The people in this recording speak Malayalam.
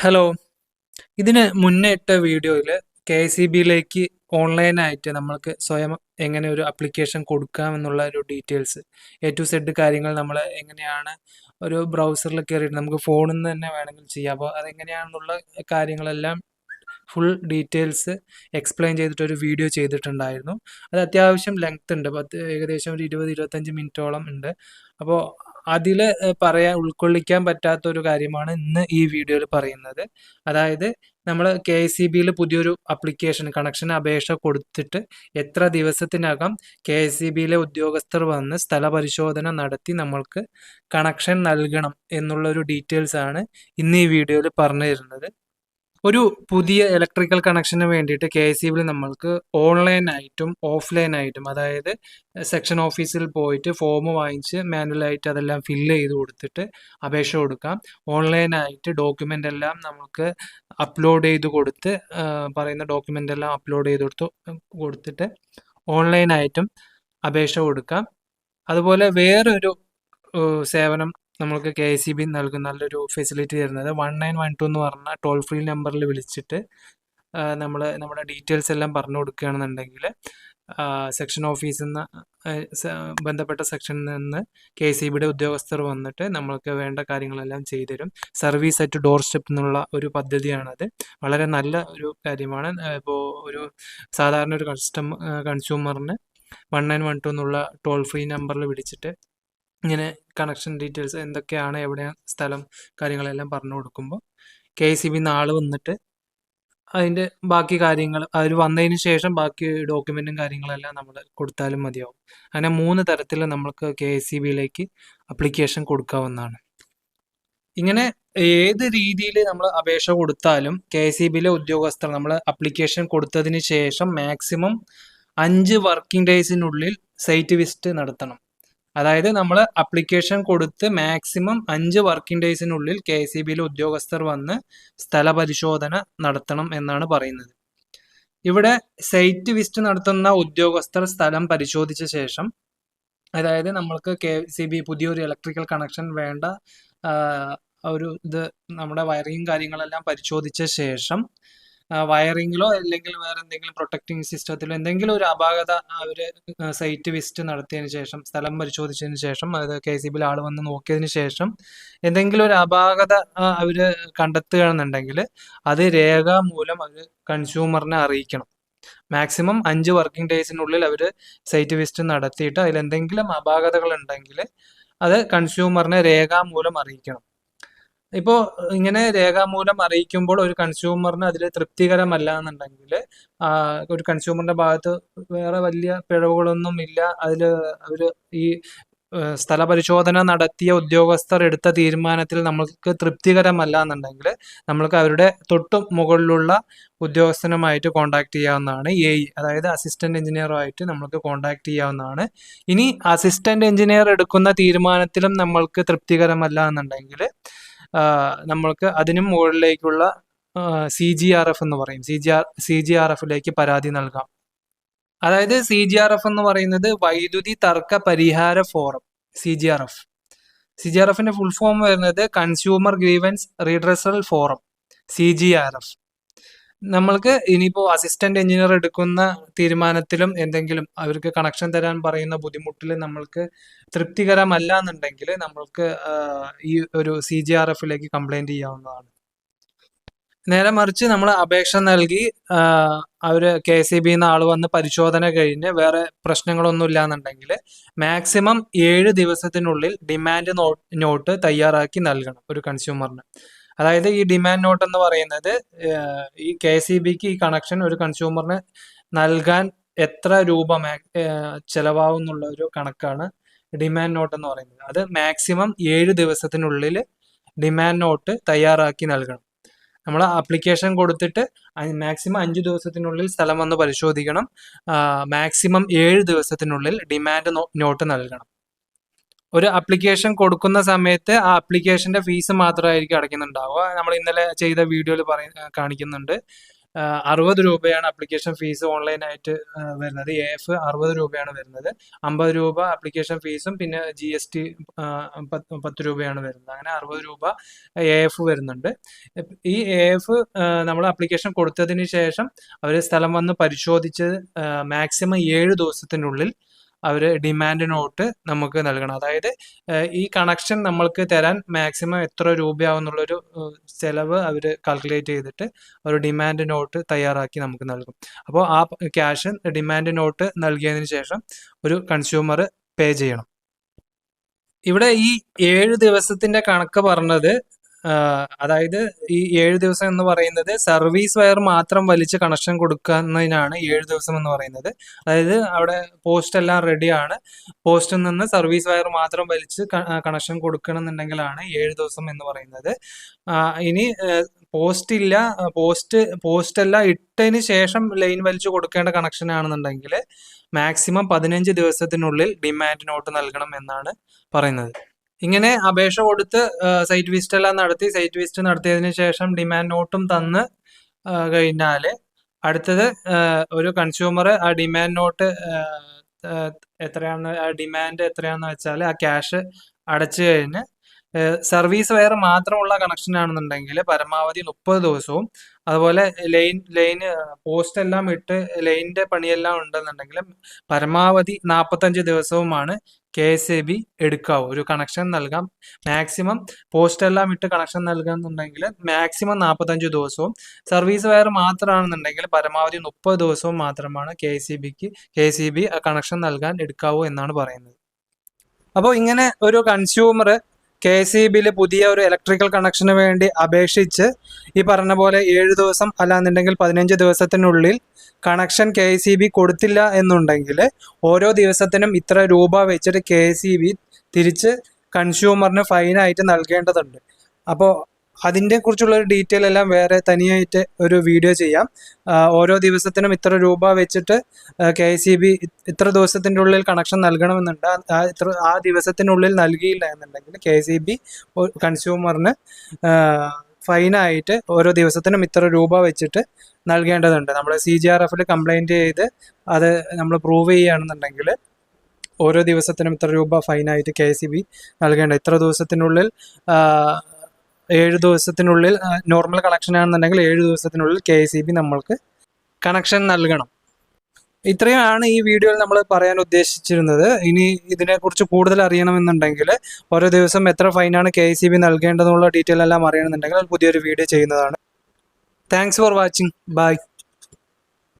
ഹലോ ഇതിന് മുന്നേ ഇട്ട വീഡിയോയിൽ കെ സി ബിയിലേക്ക് ഓൺലൈനായിട്ട് നമ്മൾക്ക് സ്വയം എങ്ങനെ ഒരു അപ്ലിക്കേഷൻ കൊടുക്കാം എന്നുള്ള ഒരു ഡീറ്റെയിൽസ് എ ടു സെഡ് കാര്യങ്ങൾ നമ്മൾ എങ്ങനെയാണ് ഒരു ബ്രൗസറിൽ കയറിയിട്ട് നമുക്ക് ഫോണിൽ നിന്ന് തന്നെ വേണമെങ്കിൽ ചെയ്യാം. അപ്പോൾ അതെങ്ങനെയാണെന്നുള്ള കാര്യങ്ങളെല്ലാം ഫുൾ ഡീറ്റെയിൽസ് എക്സ്പ്ലെയിൻ ചെയ്തിട്ട് ഒരു വീഡിയോ ചെയ്തിട്ടുണ്ടായിരുന്നു. അത് അത്യാവശ്യം ലെങ്ത് ഉണ്ട്. പത്ത് ഏകദേശം ഒരു ഇരുപത് ഇരുപത്തഞ്ച് മിനിറ്റോളം ഉണ്ട്. അപ്പോൾ അതിൽ പറയാൻ ഉൾക്കൊള്ളിക്കാൻ പറ്റാത്ത ഒരു കാര്യമാണ് ഇന്ന് ഈ വീഡിയോയിൽ പറയുന്നത്. അതായത് നമ്മൾ കെ സി ബിയിൽ പുതിയൊരു അപ്ലിക്കേഷൻ കണക്ഷൻ അപേക്ഷ കൊടുത്തിട്ട് എത്ര ദിവസത്തിനകം കെ സി ബിയിലെ ഉദ്യോഗസ്ഥർ വന്ന് സ്ഥലപരിശോധന നടത്തി നമ്മൾക്ക് കണക്ഷൻ നൽകണം എന്നുള്ളൊരു ഡീറ്റെയിൽസ് ആണ് ഇന്ന് ഈ വീഡിയോയിൽ പറഞ്ഞു തരുന്നത് ഒരു പുതിയ ഇലക്ട്രിക്കൽ കണക്ഷന് വേണ്ടിയിട്ട് കെ എസ് ബിയിൽ നമ്മൾക്ക് ഓൺലൈനായിട്ടും ഓഫ്ലൈനായിട്ടും അതായത് സെക്ഷൻ ഓഫീസിൽ പോയിട്ട് ഫോം വാങ്ങിച്ച് മാനുവലായിട്ട് അതെല്ലാം ഫില്ല് ചെയ്ത് കൊടുത്തിട്ട് അപേക്ഷ കൊടുക്കാം. ഓൺലൈനായിട്ട് ഡോക്യുമെന്റ് എല്ലാം നമുക്ക് അപ്ലോഡ് ചെയ്ത് കൊടുത്ത് പറയുന്ന ഡോക്യുമെന്റ് എല്ലാം അപ്ലോഡ് ചെയ്ത് കൊടുത്ത് കൊടുത്തിട്ട് ഓൺലൈനായിട്ടും അപേക്ഷ കൊടുക്കാം. അതുപോലെ വേറൊരു സേവനം നമ്മൾക്ക് കെ എസ് സി ബി നൽകുന്ന നല്ലൊരു ഫെസിലിറ്റി തരുന്നത്. വൺ നയൻ വൺ ടു എന്ന് പറഞ്ഞ ടോൾ ഫ്രീ നമ്പറിൽ വിളിച്ചിട്ട് നമ്മൾ നമ്മുടെ ഡീറ്റെയിൽസ് എല്ലാം പറഞ്ഞു കൊടുക്കുകയാണെന്നുണ്ടെങ്കിൽ സെക്ഷൻ ഓഫീസിൽ നിന്ന് ബന്ധപ്പെട്ട സെക്ഷനിൽ നിന്ന് കെ സി ബിയുടെ ഉദ്യോഗസ്ഥർ വന്നിട്ട് നമ്മൾക്ക് വേണ്ട കാര്യങ്ങളെല്ലാം ചെയ്തുതരും. സർവീസ് അറ്റ് ഡോർ സ്റ്റെപ്പ് എന്നുള്ള ഒരു പദ്ധതിയാണത്. വളരെ നല്ല ഒരു കാര്യമാണ്. ഇപ്പോൾ ഒരു സാധാരണ ഒരു കസ്റ്റമർ കൺസ്യൂമറിന് വൺ നയൻ വൺ ടു എന്നുള്ള ടോൾ ഫ്രീ നമ്പറിൽ വിളിച്ചിട്ട് ഇങ്ങനെ കണക്ഷൻ ഡീറ്റെയിൽസ് എന്തൊക്കെയാണ് എവിടെയാണ് സ്ഥലം കാര്യങ്ങളെല്ലാം പറഞ്ഞു കൊടുക്കുമ്പോൾ കെ സി ബി നാളെ വന്നിട്ട് അതിന്റെ ബാക്കി കാര്യങ്ങൾ അവർ വന്നതിന് ശേഷം ബാക്കി ഡോക്യുമെന്റും കാര്യങ്ങളെല്ലാം നമ്മൾ കൊടുത്താലും മതിയാവും. അങ്ങനെ മൂന്ന് തരത്തിൽ നമ്മൾക്ക് കെ എസ് സി ബിയിലേക്ക് അപ്ലിക്കേഷൻ കൊടുക്കാവുന്നതാണ്. ഇങ്ങനെ ഏത് രീതിയിൽ നമ്മൾ അപേക്ഷ കൊടുത്താലും കെ എസ് സി ബിയിലെ ഉദ്യോഗസ്ഥർ നമ്മൾ അപ്ലിക്കേഷൻ കൊടുത്തതിന് ശേഷം മാക്സിമം അഞ്ച് വർക്കിംഗ് ഡേയ്സിനുള്ളിൽ സൈറ്റ് വിസിറ്റ് നടത്തണം. അതായത് നമ്മൾ അപ്ലിക്കേഷൻ കൊടുത്ത് മാക്സിമം അഞ്ച് വർക്കിംഗ് ഡേയ്സിനുള്ളിൽ കെ ഇ ബിയിലെ ഉദ്യോഗസ്ഥർ വന്ന് സ്ഥല പരിശോധന നടത്തണം എന്നാണ് പറയുന്നത്. ഇവിടെ സൈറ്റ് വിസിറ്റ് നടത്തുന്ന ഉദ്യോഗസ്ഥർ സ്ഥലം പരിശോധിച്ച ശേഷം അതായത് നമ്മൾക്ക് കെ സി ബി പുതിയൊരു ഇലക്ട്രിക്കൽ കണക്ഷൻ വേണ്ട ഒരു ഇത് നമ്മുടെ വയറിങ് കാര്യങ്ങളെല്ലാം പരിശോധിച്ച ശേഷം വയറിങ്ങിലോ അല്ലെങ്കിൽ വേറെ എന്തെങ്കിലും പ്രൊട്ടക്റ്റിംഗ് സിസ്റ്റത്തിലോ എന്തെങ്കിലും ഒരു അപാകത അവർ സൈറ്റ് വിസിറ്റ് നടത്തിയതിന് ശേഷം സ്ഥലം പരിശോധിച്ചതിന് ശേഷം അത് കെ സി ബിയിൽ ആൾ വന്ന് നോക്കിയതിന് ശേഷം എന്തെങ്കിലും ഒരു അപാകത അവർ കണ്ടെത്തുകയാണെന്നുണ്ടെങ്കിൽ അത് രേഖാമൂലം അവർ കൺസ്യൂമറിനെ അറിയിക്കണം. മാക്സിമം അഞ്ച് വർക്കിംഗ് ഡേയ്സിനുള്ളിൽ അവർ സൈറ്റ് വിസിറ്റ് നടത്തിയിട്ട് അതിൽ എന്തെങ്കിലും അപാകതകൾ ഉണ്ടെങ്കിൽ അത് കൺസ്യൂമറിനെ രേഖാമൂലം അറിയിക്കണം. ഇപ്പോൾ ഇങ്ങനെ രേഖാമൂലം അറിയിക്കുമ്പോൾ ഒരു കൺസ്യൂമറിന് അതിൽ തൃപ്തികരമല്ല എന്നുണ്ടെങ്കിൽ ഒരു കൺസ്യൂമറിന്റെ ഭാഗത്ത് വേറെ വലിയ പിഴവുകളൊന്നും ഇല്ല. അതിൽ അവർ ഈ സ്ഥല പരിശോധന നടത്തിയ ഉദ്യോഗസ്ഥർ എടുത്ത തീരുമാനത്തിൽ നമ്മൾക്ക് തൃപ്തികരമല്ല എന്നുണ്ടെങ്കിൽ നമ്മൾക്ക് അവരുടെ തൊട്ട് മുകളിലുള്ള ഉദ്യോഗസ്ഥനുമായിട്ട് കോണ്ടാക്ട് ചെയ്യാവുന്നതാണ് എ അതായത് അസിസ്റ്റന്റ് എഞ്ചിനീയറുമായിട്ട് നമ്മൾക്ക് കോണ്ടാക്ട് ചെയ്യാവുന്നതാണ്. ഇനി അസിസ്റ്റന്റ് എഞ്ചിനീയർ എടുക്കുന്ന തീരുമാനത്തിലും നമ്മൾക്ക് തൃപ്തികരമല്ല എന്നുണ്ടെങ്കിൽ നമ്മൾക്ക് അതിനും മുകളിലേക്കുള്ള സി ജി ആർ എഫ് എന്ന് പറയും. C G R C G R എഫിലേക്ക് പരാതി നൽകാം. അതായത് സി ജി ആർ എഫ് എന്ന് പറയുന്നത് വൈദ്യുതി തർക്ക പരിഹാര forum C G R F C G R എഫിന്റെ ഫുൾ ഫോം വരുന്നത് consumer grievance redressal forum C G R F നമ്മൾക്ക് ഇനിയിപ്പോൾ അസിസ്റ്റന്റ് എഞ്ചിനീയർ എടുക്കുന്ന തീരുമാനത്തിലും എന്തെങ്കിലും അവർക്ക് കണക്ഷൻ തരാൻ പറയുന്ന ബുദ്ധിമുട്ടിൽ നമ്മൾക്ക് തൃപ്തികരമല്ല എന്നുണ്ടെങ്കിൽ നമ്മൾക്ക് ഈ ഒരു സി ജി ആർ എഫിലേക്ക് കംപ്ലൈന്റ് ചെയ്യാവുന്നതാണ്. നേരെ മറിച്ച് നമ്മൾ അപേക്ഷ നൽകി അവർ കെ സി ബി ആൾ വന്ന് പരിശോധന കഴിഞ്ഞ് വേറെ പ്രശ്നങ്ങളൊന്നും ഇല്ല എന്നുണ്ടെങ്കിൽ മാക്സിമം ഏഴ് ദിവസത്തിനുള്ളിൽ ഡിമാൻഡ് നോട്ട് തയ്യാറാക്കി നൽകണം ഒരു കൺസ്യൂമറിന് അതായത് ഈ ഡിമാൻഡ് നോട്ട് എന്ന് പറയുന്നത് ഈ കെ സി ബിക്ക് ഈ കണക്ഷൻ ഒരു കൺസ്യൂമറിന് നൽകാൻ എത്ര രൂപ ചെലവാകുന്നുള്ള ഒരു കണക്കാണ് ഡിമാൻഡ് നോട്ട് എന്ന് പറയുന്നത്. അത് മാക്സിമം ഏഴ് ദിവസത്തിനുള്ളിൽ ഡിമാൻഡ് നോട്ട് തയ്യാറാക്കി നൽകണം. നമ്മൾ ആപ്ലിക്കേഷൻ കൊടുത്തിട്ട് മാക്സിമം അഞ്ച് ദിവസത്തിനുള്ളിൽ സ്ഥലം വന്ന് പരിശോധിക്കണം. മാക്സിമം ഏഴ് ദിവസത്തിനുള്ളിൽ ഡിമാൻഡ് നോട്ട് നൽകണം. ഒരു അപ്ലിക്കേഷൻ കൊടുക്കുന്ന സമയത്ത് ആ അപ്ലിക്കേഷന്റെ ഫീസ് മാത്രമായിരിക്കും അടയ്ക്കുന്നുണ്ടാവുക. നമ്മൾ ഇന്നലെ ചെയ്ത വീഡിയോയിൽ പറയ കാണിക്കുന്നുണ്ട്. അറുപത് രൂപയാണ് അപ്ലിക്കേഷൻ ഫീസ് ഓൺലൈനായിട്ട് വരുന്നത്. എ എഫ് അറുപത് രൂപയാണ് വരുന്നത്. അമ്പത് രൂപ അപ്ലിക്കേഷൻ ഫീസും പിന്നെ ജി എസ് ടി പത്ത് രൂപയാണ് വരുന്നത്. അങ്ങനെ അറുപത് രൂപ എ എഫ് വരുന്നുണ്ട്. ഈ എ എഫ് നമ്മൾ അപ്ലിക്കേഷൻ കൊടുത്തതിന് ശേഷം അവർ സ്ഥലം വന്ന് പരിശോധിച്ച് മാക്സിമം ഏഴ് ദിവസത്തിനുള്ളിൽ അവർ ഡിമാൻഡ് നോട്ട് നമുക്ക് നൽകണം. അതായത് ഈ കണക്ഷൻ നമ്മൾക്ക് തരാൻ മാക്സിമം എത്ര രൂപയാവുന്നുള്ളൊരു ചെലവ് അവർ കാൽക്കുലേറ്റ് ചെയ്തിട്ട് ഒരു ഡിമാൻഡ് നോട്ട് തയ്യാറാക്കി നമുക്ക് നൽകും. അപ്പോൾ ആ ക്യാഷ് ഡിമാൻഡ് നോട്ട് നൽകിയതിന് ശേഷം ഒരു കൺസ്യൂമർ പേ ചെയ്യണം. ഇവിടെ ഈ ഏഴ് ദിവസത്തിന്റെ കണക്ക് പറഞ്ഞത് അതായത് ഈ ഏഴ് ദിവസം എന്ന് പറയുന്നത് സർവീസ് വയർ മാത്രം വലിച്ച് കണക്ഷൻ കൊടുക്കുന്നതിനാണ് ഏഴ് ദിവസം എന്ന് പറയുന്നത്. അതായത് അവിടെ പോസ്റ്റ് എല്ലാം റെഡിയാണ് പോസ്റ്റിൽ നിന്ന് സർവീസ് വയർ മാത്രം വലിച്ച് കണക്ഷൻ കൊടുക്കണം എന്നുണ്ടെങ്കിലാണ് ഏഴ് ദിവസം എന്ന് പറയുന്നത്. ഇനി പോസ്റ്റ് ഇല്ല പോസ്റ്റ് പോസ്റ്റ് എല്ലാം ഇട്ടതിന് ശേഷം ലൈൻ വലിച്ചു കൊടുക്കേണ്ട കണക്ഷൻ ആണെന്നുണ്ടെങ്കിൽ മാക്സിമം പതിനഞ്ച് ദിവസത്തിനുള്ളിൽ ഡിമാൻഡ് നോട്ട് നൽകണം എന്നാണ് പറയുന്നത്. ഇങ്ങനെ അപേക്ഷ കൊടുത്ത് സൈറ്റ് വിസിറ്റ് എല്ലാം നടത്തി. സൈറ്റ് വിസിറ്റ് നടത്തിയതിന് ശേഷം ഡിമാൻഡ് നോട്ടും തന്ന് കഴിഞ്ഞാൽ അടുത്തത് ഒരു കൺസ്യൂമർ ആ ഡിമാൻഡ് നോട്ട് എത്രയാണെന്ന് ആ ഡിമാൻഡ് എത്രയാണെന്ന് വെച്ചാൽ ആ ക്യാഷ് അടച്ചു കഴിഞ്ഞ് സർവീസ് വയർ മാത്രമുള്ള കണക്ഷൻ ആണെന്നുണ്ടെങ്കിൽ പരമാവധി മുപ്പത് ദിവസവും അതുപോലെ ലൈൻ ലൈൻ പോസ്റ്റ് എല്ലാം ഇട്ട് ലൈനിന്റെ പണിയെല്ലാം ഉണ്ടെന്നുണ്ടെങ്കിൽ പരമാവധി നാൽപ്പത്തഞ്ച് ദിവസവുമാണ് കെ എസ് എ ബി എടുക്കാവൂ. ഒരു കണക്ഷൻ നൽകാം. മാക്സിമം പോസ്റ്റ് എല്ലാം ഇട്ട് കണക്ഷൻ നൽകുന്നുണ്ടെങ്കിൽ മാക്സിമം നാൽപ്പത്തഞ്ച് ദിവസവും. സർവീസ് വയർ മാത്രമാണെന്നുണ്ടെങ്കിൽ പരമാവധി മുപ്പത് ദിവസവും മാത്രമാണ് കെ സി ബിക്ക് കെ സി ബി കണക്ഷൻ നൽകാൻ എടുക്കാവൂ എന്നാണ് പറയുന്നത്. അപ്പോൾ ഇങ്ങനെ ഒരു കൺസ്യൂമർ കെ സി ബിയിൽ പുതിയ ഒരു ഇലക്ട്രിക്കൽ കണക്ഷന് വേണ്ടി അപേക്ഷിച്ച് ഈ പറഞ്ഞ പോലെ ഏഴ് ദിവസം അല്ലാന്നുണ്ടെങ്കിൽ പതിനഞ്ച് ദിവസത്തിനുള്ളിൽ കണക്ഷൻ കെ സി ബി കൊടുത്തില്ല എന്നുണ്ടെങ്കിൽ ഓരോ ദിവസത്തിനും ഇത്ര രൂപ വെച്ചിട്ട് കെ സി ബി തിരിച്ച് കൺസ്യൂമറിന് ഫൈനായിട്ട് നൽകേണ്ടതുണ്ട്. അപ്പോൾ അതിന്റെ കുറിച്ചുള്ള ഡീറ്റെയിൽ എല്ലാം വേറെ തനിയായിട്ട് ഒരു വീഡിയോ ചെയ്യാം. ഓരോ ദിവസത്തിനും ഇത്ര രൂപ വെച്ചിട്ട് കെ ഇത്ര ദിവസത്തിന്റെ ഉള്ളിൽ കണക്ഷൻ നൽകണമെന്നുണ്ട്. ആ- ഇത്ര ആ ദിവസത്തിനുള്ളിൽ നൽകിയില്ല എന്നുണ്ടെങ്കിൽ കെ സി ബി കൺസ്യൂമറിന് ഫൈനായിട്ട് ഓരോ ദിവസത്തിനും ഇത്ര രൂപ വെച്ചിട്ട് നൽകേണ്ടതുണ്ട്. നമ്മൾ സി ജി ആർ എഫിൽ ചെയ്ത് അത് നമ്മൾ പ്രൂവ് ചെയ്യുകയാണെന്നുണ്ടെങ്കിൽ ഓരോ ദിവസത്തിനും ഇത്ര രൂപ ഫൈനായിട്ട് കെ സി ബി നൽകേണ്ട. ഇത്ര ദിവസത്തിനുള്ളിൽ ഏഴ് ദിവസത്തിനുള്ളിൽ നോർമൽ കളക്ഷൻ ആണെന്നുണ്ടെങ്കിൽ ഏഴ് ദിവസത്തിനുള്ളിൽ കെ നമ്മൾക്ക് കണക്ഷൻ നൽകണം. ഇത്രയുമാണ് ഈ വീഡിയോയിൽ നമ്മൾ പറയാൻ ഉദ്ദേശിച്ചിരുന്നത്. ഇനി ഇതിനെക്കുറിച്ച് കൂടുതൽ അറിയണമെന്നുണ്ടെങ്കിൽ ഓരോ ദിവസം എത്ര ഫൈനാണ് കെ സി ബി നൽകേണ്ടതെന്നുള്ള ഡീറ്റെയിൽ എല്ലാം അറിയണമെന്നുണ്ടെങ്കിൽ പുതിയൊരു വീഡിയോ ചെയ്യുന്നതാണ്. Thanks for watching bye